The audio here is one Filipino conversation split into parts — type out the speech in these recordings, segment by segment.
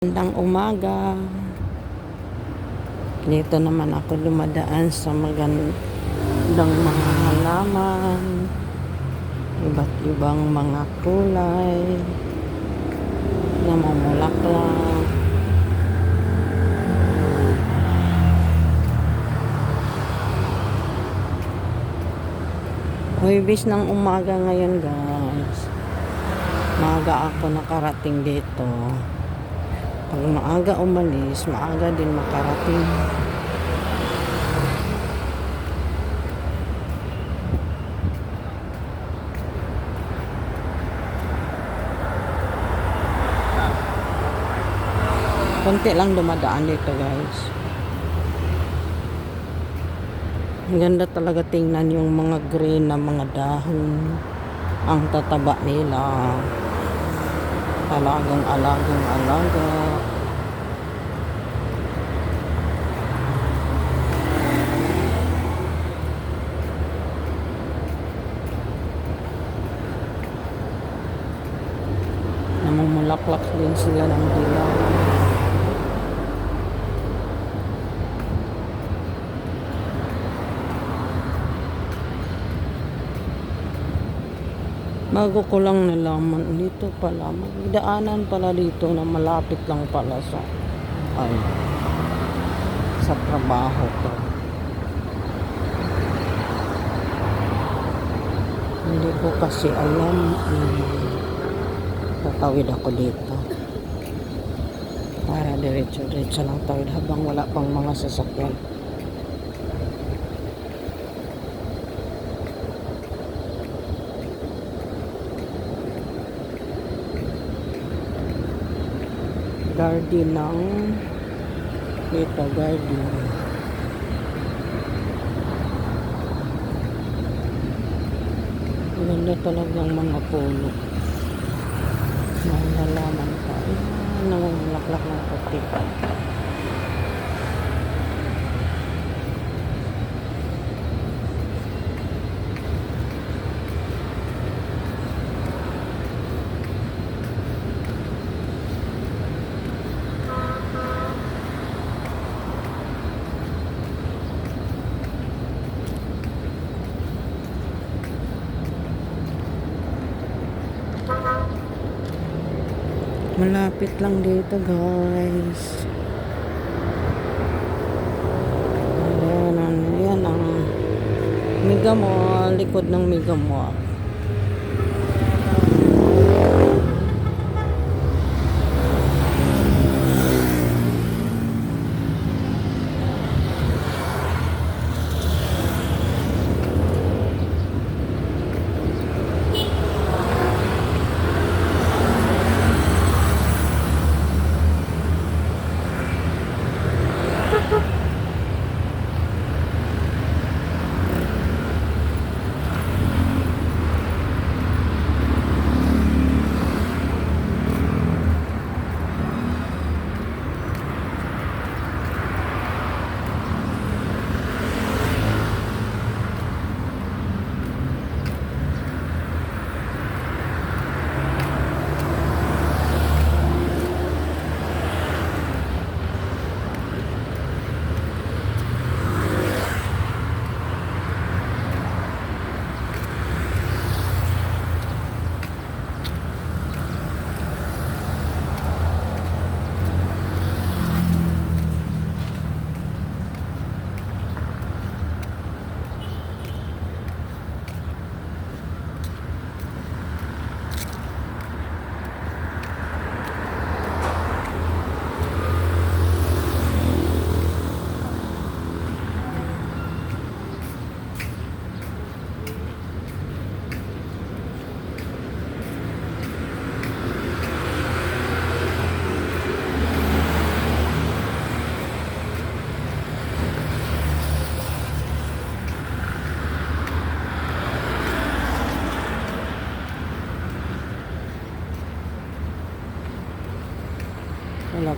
Magandang umaga. Dito naman ako dumadaan sa magandang mga halaman. Iba't ibang mga kulay. Namumulaklak. Huwibis ng umaga ngayon guys. Maaga ako nakarating dito. Pag maaga umalis, maaga din makarating. Konti lang dumadaan dito guys. Ang ganda talaga tingnan yung mga green na mga dahon. Ang tataba nila. Alagang alagang alaga. Namumulaklak din sila ng dilaw. Bago ko lang nalaman, dito pala, may daanan pala dito na malapit lang pala sa, ay, sa trabaho ko. Hindi ko kasi alam, um, tatawid ako dito. Para diretso-diretso lang tawid habang wala pang mga sasakyan. Garden ng dito garden. Ganda talagang mga puno. May halaman pa ayan namumulaklak ng puti malapit lang dito guys. Ayan ayan ang Mega Mall likod ng Mega Mall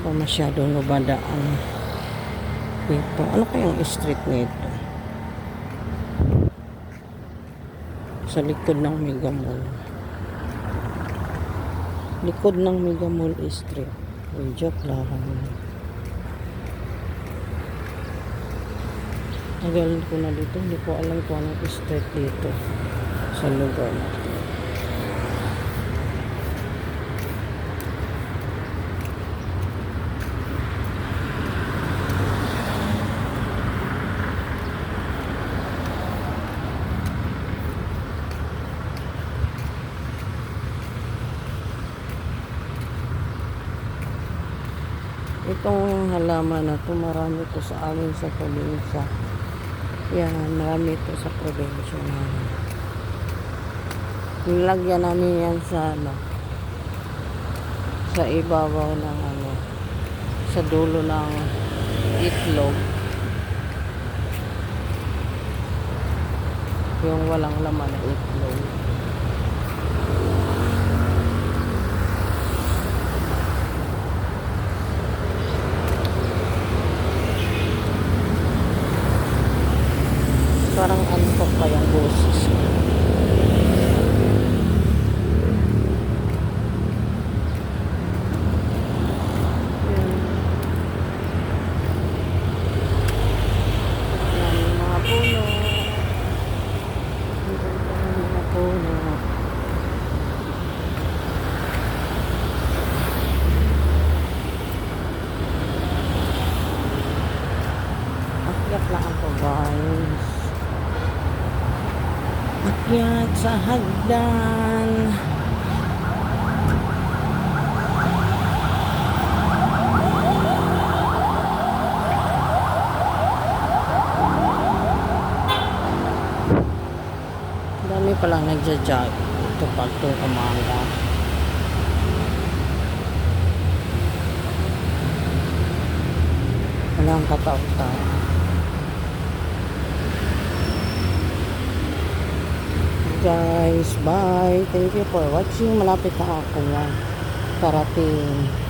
pa masyadong nabadaan dito ano kayang street nito sa likod ng Mega Mall likod ng Mega Mall Street Uy, joke lang. Tagal ko na dito. Hindi ko alam kung anong street dito. Sa lugar na Itong halaman na to, marami to sa amin sa probinsya. Yan, marami to sa probinsya namin. Nilagyan namin yan sa ano, sa ibabaw ng ano, sa dulo ng itlog. Yung walang laman na itlog. Parang antok pa yung boses ko. Yan. Yan, yung mga puno. Ang ganda ng mga puno. Akyat guys. Akyat sa hagdan. Dami palang nagja-jog. Ito pag ito umaga. Walang katao-tao. Guys. Bye. Thank you for watching. Malapit na ako yan. Parating.